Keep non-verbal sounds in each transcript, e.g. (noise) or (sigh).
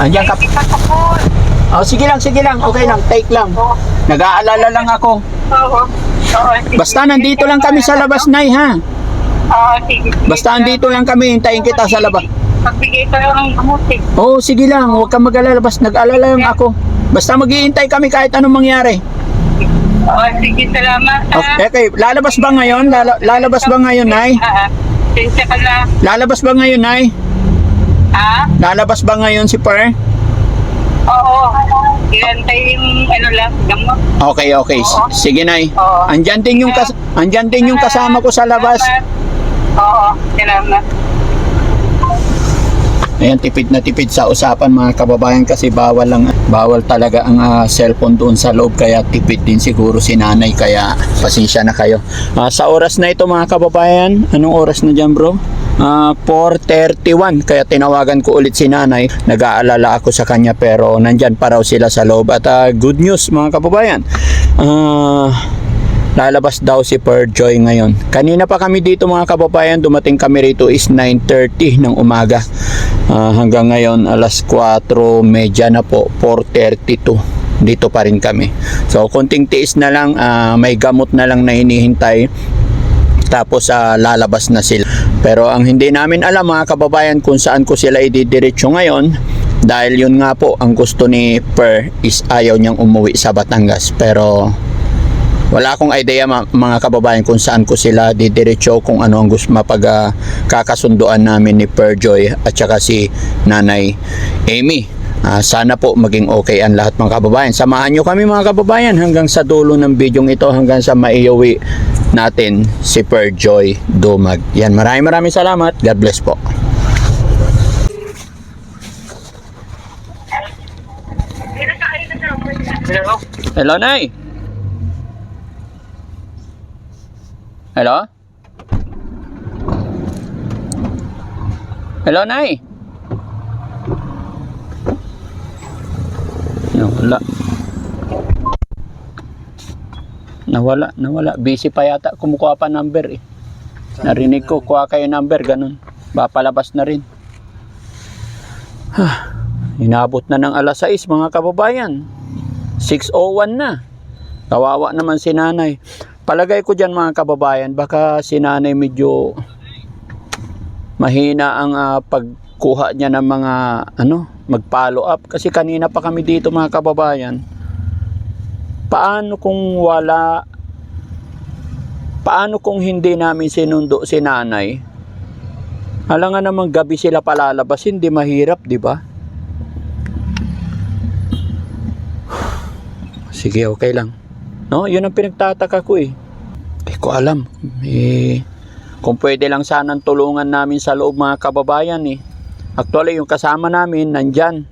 Andiyan ka. Oh, sige lang, sige lang. Okay lang, take lang. Oo. Nag-aalala lang ako. Oo. Oo. Basta nandito lang kami sa labas, Nay, ha? Oo, sige. Basta nandito lang kami, hintayin kita sa labas. Pagbigay lang ng gamot eh. Oo, oh, sige lang. Huwag kang mag-alala. Basta nag-alala lang ako. Basta maghihintay kami kahit anong mangyari. Oo, sige, salamat. ha. Okay, okay. lalabas ba ngayon? Lala- lalabas ba ngayon, Nay? Ah, ah. Na. Lalabas ba ngayon, Nay? Ha? Lalabas ba ngayon si Per? Oo. Ilantay yung ano lang, gamot. Okay, okay. Oo. Sige, Nay. Oo. Andyan din yung kas andyan din yung kasama ko sa labas. Salamat. Oo, salamat. Ayan, tipid na tipid sa usapan mga kababayan kasi bawal lang, bawal talaga ang ah, cellphone doon sa loob kaya tipid din siguro si nanay kaya pasensya na kayo. Ah, sa oras na ito mga kababayan, anong oras na dyan bro? Ah, 4.31 kaya tinawagan ko ulit si nanay nag-aalala ako sa kanya pero nandyan pa raw sila sa loob at ah, good news mga kababayan Ah, lalabas daw si Perjoy ngayon. Kanina pa kami dito mga kababayan, dumating kami rito is 9.30 ng umaga. Ah, hanggang ngayon alas 4.30 na po, 4.32. Dito pa rin kami. So konting tiis na lang, ah, may gamot na lang na hinihintay. Tapos ah, lalabas na sila. Pero ang hindi namin alam mga kababayan kung saan ko sila ididiretso ngayon dahil yun nga po ang gusto ni Per is ayaw niyang umuwi sa Batangas. Pero wala akong idea mga kababayan kung saan ko sila didiretso kung ano ang gusto mapag ah, kakasunduan namin ni Perjoy at saka si Nanay Amy. Ah, sana po maging okay ang lahat mga kababayan. Samahan nyo kami mga kababayan hanggang sa dulo ng bidyong ito hanggang sa maiuwi natin si Perjoy Dumag. Yan, maraming maraming salamat. God bless po. Hello, Nay. Hello? Hello, Nay. Nawala. Nawala, nawala. Busy pa yata. Kumukuha pa number eh. Narinig ko, kuha kayo number, ganun. Papalabas na rin. Inabot na ng alas 6 mga kababayan. 6.01 na. Kawawa naman si nanay. Palagay ko dyan mga kababayan, baka si nanay medyo mahina ang ah, pagkuha niya ng mga ano, mag-follow up. Kasi kanina pa kami dito mga kababayan. Paano kung wala paano kung hindi namin sinundo si nanay? Alangan naman gabi sila palalabas, hindi mahirap, di ba? Sige, okay lang. No, yun ang pinagtataka ko eh. Hindi ko alam. Eh, kung pwede lang sanang tulungan namin sa loob mga kababayan eh. Actually, yung kasama namin nandyan.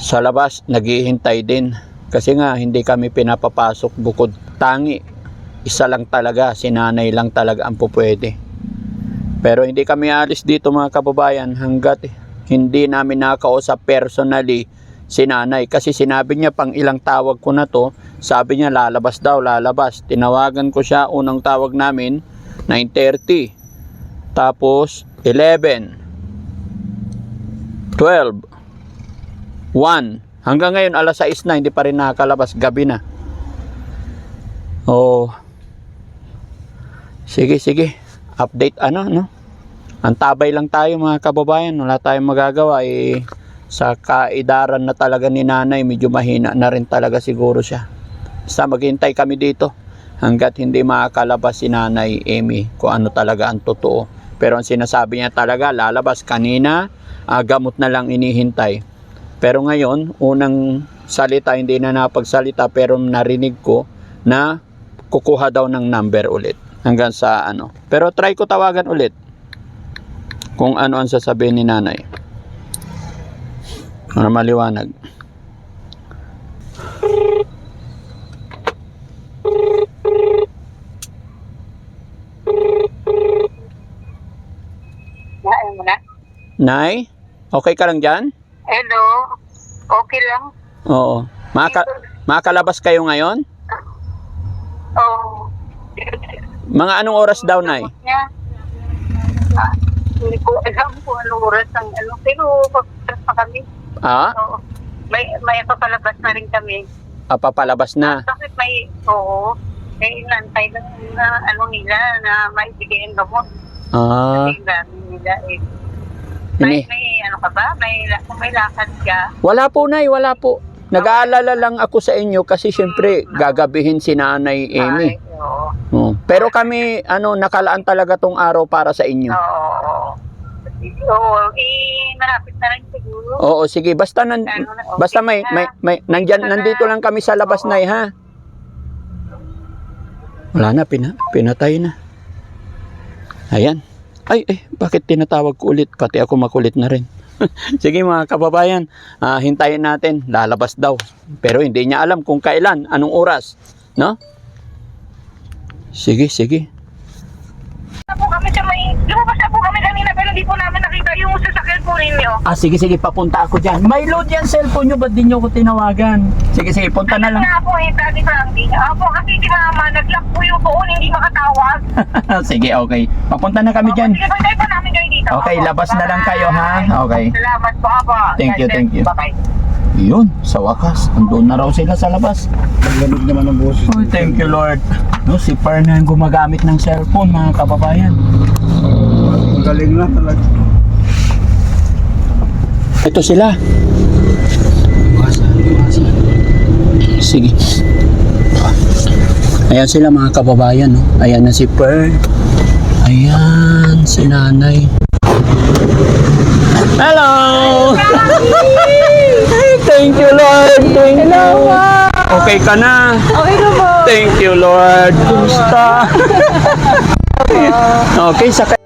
Sa labas, naghihintay din. Kasi nga, hindi kami pinapapasok bukod tangi. Isa lang talaga, si nanay lang talaga ang pupwede. Pero hindi kami alis dito mga kababayan hanggat hindi namin nakausap personally si nanay kasi sinabi niya pang ilang tawag ko na to sabi niya lalabas daw lalabas tinawagan ko siya unang tawag namin 9.30 tapos 11 12 1 hanggang ngayon alas 6 na hindi pa rin nakakalabas gabi na. Oh. Sige sige. Update ano no? Antabay lang tayo mga kababayan. Wala tayong magagawa eh. Sa kaidaran na talaga ni nanay medyo mahina na rin talaga siguro siya. Basta maghintay kami dito hanggat hindi makakalabas si nanay Amy kung ano talaga ang totoo pero ang sinasabi niya talaga lalabas kanina ah, gamot na lang inihintay. Pero ngayon unang salita hindi na napagsalita pero narinig ko na kukuha daw ng number ulit. Hanggang sa ano. Pero try ko tawagan ulit kung ano ang sasabihin ni nanay. Para maliwanag. Nay, okay ka lang dyan? Hello? Okay lang? Oo. Maka makalabas kayo ngayon? Oo. Mga anong oras daw, Nay? Ah, hindi ko alam kung anong oras ang ano. Pero pag pa kami. Ah, Oo. May, may papalabas na rin kami. ah, papalabas na. Bakit may, oo, may inantay lang na ano nila na maibigay ang gamot. Ah, Kasi nila eh. May, ini. may ano ka ba? May, la- kung may lakad ka. Wala po, Nay, wala po. Nag-aalala lang ako sa inyo kasi syempre gagabihin si Nanay Amy. Ay, oo. Oh. Pero kami, ano, nakalaan talaga tong araw para sa inyo. Oo, oo. Oo, eh, malapit na rin siguro. Oo, sige, basta nan, Ano na, okay basta may, na. may, may, nandyan, nandito lang kami sa labas. Nay, ha? Wala na, pina, pinatay na. Ayan. Ay, eh, bakit tinatawag ko ulit? Pati ako makulit na rin. (laughs) Sige mga kababayan, ah, hintayin natin, lalabas daw. Pero hindi niya alam kung kailan, anong oras. No? Sige, sige. po kami sa may, lumabas na po kami kanina pero hindi po namin nakita yung sasakyan po ninyo. Ah, sige, sige, papunta ako dyan. May load yan cellphone nyo, ba't di nyo ko tinawagan? Sige, sige, punta na lang. nga po eh, Daddy Frankie. Ako kasi po yung phone, hindi makatawag. (laughs) sige, okay. Papunta na kami dyan. Sige, bantay pa namin kayo dito. Okay, Opo. labas na lang kayo, ha? Okay. Salamat po, Apo. Thank you, thank you. Bye-bye. Yun, sa wakas, andun na raw sila sa labas. Paglamig naman ang boses. Oh, thank you, Lord. No, si Fernan gumagamit ng cellphone, mga kababayan. Ang galing na talaga. Ito sila. Sige. Ayan sila mga kababayan. No? Ayan na si Per. Ayan, si nanay. Hello! Thank you, Lord. Thank you. Okay ka na? Okay na po. Thank you, Lord. Kumusta? (laughs) okay, sakay.